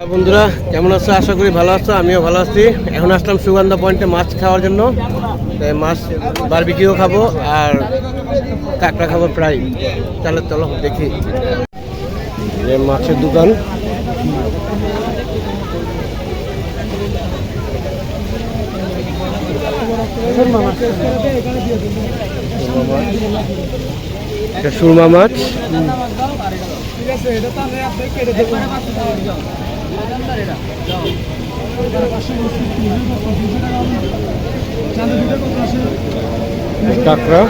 হ্যাঁ বন্ধুরা, কেমন আছো? আশা করি ভালো আছো, আমিও ভালো আছি। এখন আসলাম সুগন্ধা পয়েন্টে মাছ খাওয়ার জন্য। মাছ বারবিকিও খাব আর কাঁকড়া খাব প্রায়। তাহলে চলো দেখি। মাছের দোকান। সুরমা মাছ। কাঁকড়া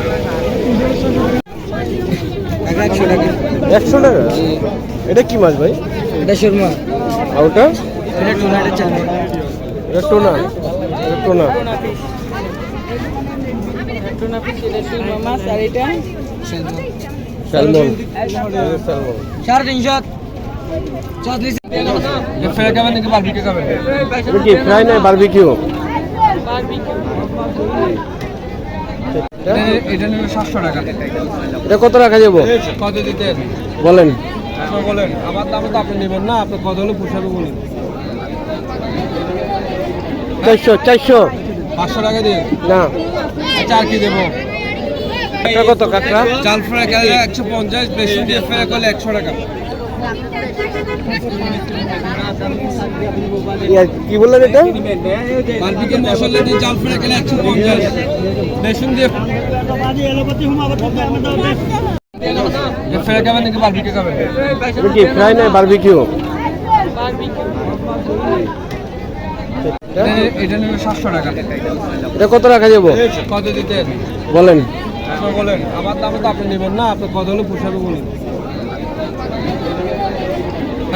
একশো টাকা। একশো টাকা? এটা কি মাছ ভাই? এটা সুরমা। আর ওটা? এটা টুনা এটা চাল। এটা টোনা। এটা টোনা। টুনা পিস এটা সুরমা মাছ আর এটা স্যালমন স্যালমন। সাড়ে তিনশো। পাঁচশো টাকা দিন না। আর কি দেবো চাল ফ্রাই একশো পঞ্চাশ বেশি দিয়ে ফ্রাই করলে একশো টাকা। কি বললেন এটা? বারবিকে মশলা দিয়ে জাল ফ্রাই গেলে একশো পঞ্চাশ। বেসন দিয়ে ফ্রাই খাবেন নাকি বারবিকে খাবেন? কি ফ্রাই না বারবিকিউ? এটা নেবে সাতশো টাকা। এটা কত যাব কত দিতেন বলেন। আপনি বলেন। আমার দামে তো আপনি নেবেন না আপনি কত হলে পোষাবে বলুন।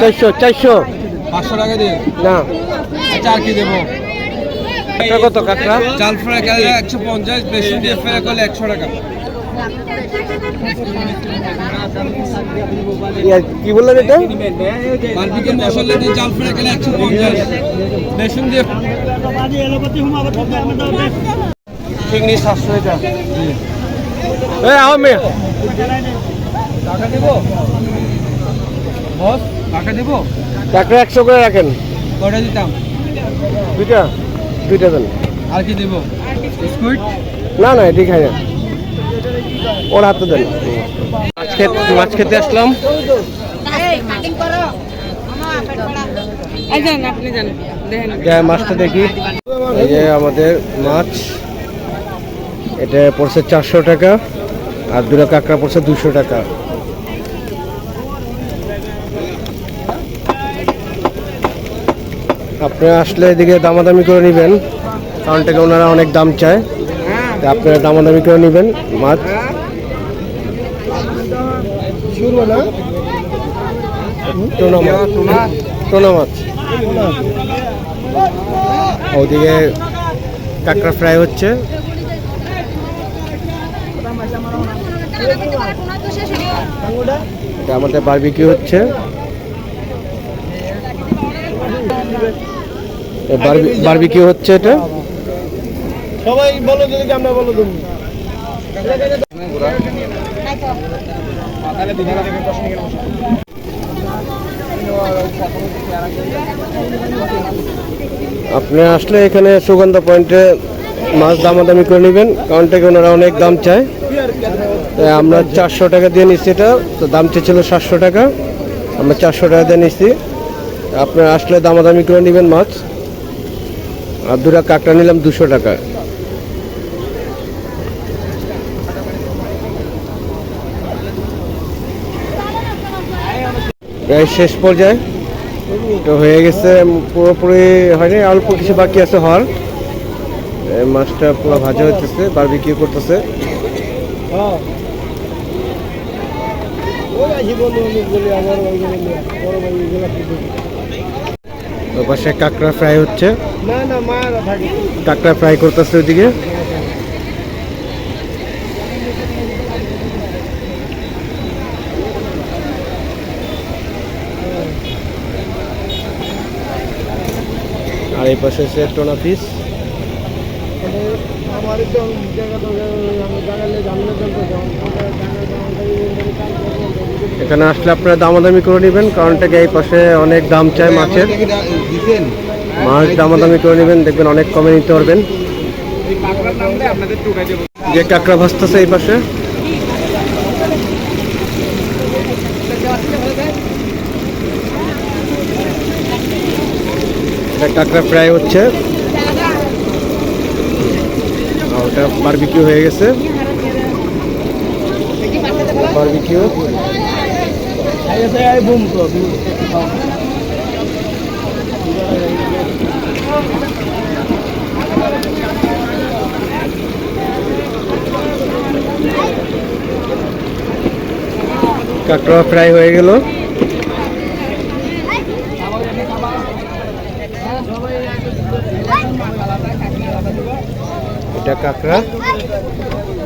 চারশো চারশো। পাঁচশো টাকা দিন না। আর কি দেবো? এটা কত কাঁকড়া? জাল ফ্রাই গেলে একশো পঞ্চাশ বেশি দিয়ে ফ্রাই করলে একশো টাকা। কি বললেন এটা? বারবিকে মশলা দিয়ে জাল ফ্রাই গেলে একশো পঞ্চাশ বেসন দিয়ে চিংড়ি সাতশো এটা এই আও টাকা দিব? বস টাকা দিব? কাঁকড়া একশো করে রাখেন? কয়টা দিতাম? দুইটা। দুইটা দেন। আর কি দিব? স্কুইড না না এটি খাই না। ওর হাতে দেন। মাছ খেতে মাছ খেতে আসলাম। মাছটা দেখি। এই যে আমাদের মাছ। এটা পড়ছে চারশো টাকা। আর দুটো কাঁকড়া পড়ছে দুশো টাকা। আপনি আসলে এদিকে দামাদামি করে নেবেন। কারণ থেকে ওনারা অনেক দাম চায়। তা আপনারা দামাদামি করে নেবেন, মাছ। টোনা মাছ। মাছ। ওদিকে কাঁকড়া ফ্রাই হচ্ছে। আমাদের বারবিকিউ হচ্ছে। বারবিকিউ হচ্ছে এটা? সবাই বলো যদি আমরা বলো তুমি আপনি আসলে এখানে সুগন্ধা পয়েন্টে মাছ দামাদামি করে নেবেন কারণ থেকে ওনারা অনেক দাম চায়। আমরা চারশো টাকা দিয়ে নিচ্ছি এটা তো দাম চেয়েছিল সাতশো টাকা। আমরা চারশো টাকা দিয়ে নিচ্ছি। আপনারা আসলে দামাদামি করে নেবেন মাছ। আর দুটা কাঁকড়া নিলাম দুশো টাকা। প্রায় শেষ পর্যায়ে। তো হয়ে গেছে পুরোপুরি হয়নি, অল্প কিছু বাকি আছে এই মাছটা পুরো ভাজা হইতেছে বারবিকিউ করতেছে। ওই পাশে কাঁকড়া ফ্রাই হচ্ছে। কাঁকড়া ফ্রাই করতেছে ওইদিকে। আর এই পাশে হচ্ছে টোনা এখানে আসলে আপনারা দামাদামি করে নেবেন কারণ থেকে এই পাশে অনেক দাম চায় মাছের। দিতেন। মাছ দামাদামি করে নেবেন দেখবেন অনেক কমে নিতে পারবেন। যে কাঁকড়া ভাসতেছে এই পাশে। কাঁকড়া ফ্রাই হচ্ছে। ওটা বারবিকিউ হয়ে গেছে। বারবিকিউ কাঁকড়া ফ্রাই হয়ে গেল। এটা কাঁকড়া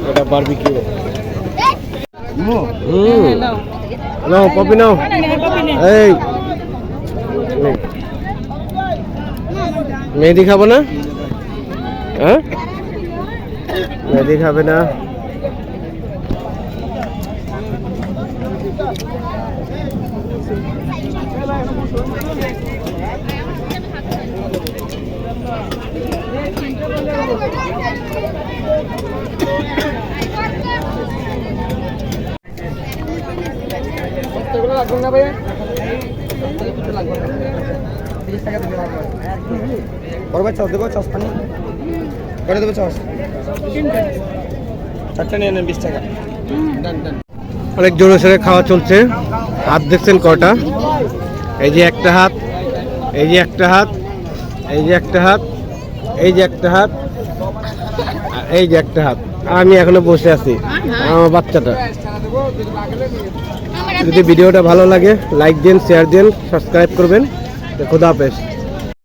এটা বারবিকিউ হুম। নাও পপি নাও। এই। মেহেদি খাব না? হ্যাঁ? মেহেদি খাবে না। দেবো নিয়ে বিশ টাকা। অনেক জোরে সোরে খাওয়া চলছে। হাত দেখছেন কটা এই যে একটা হাত, এই যে একটা হাত, এই যে একটা হাত, এই যে একটা হাত। এই যে একটা হাত। আমি এখনও বসে আছি, আমার বাচ্চাটা। যদি ভিডিওটা ভালো লাগে লাইক দিন শেয়ার দিন সাবস্ক্রাইব করবেন। খুদা হাফেজ।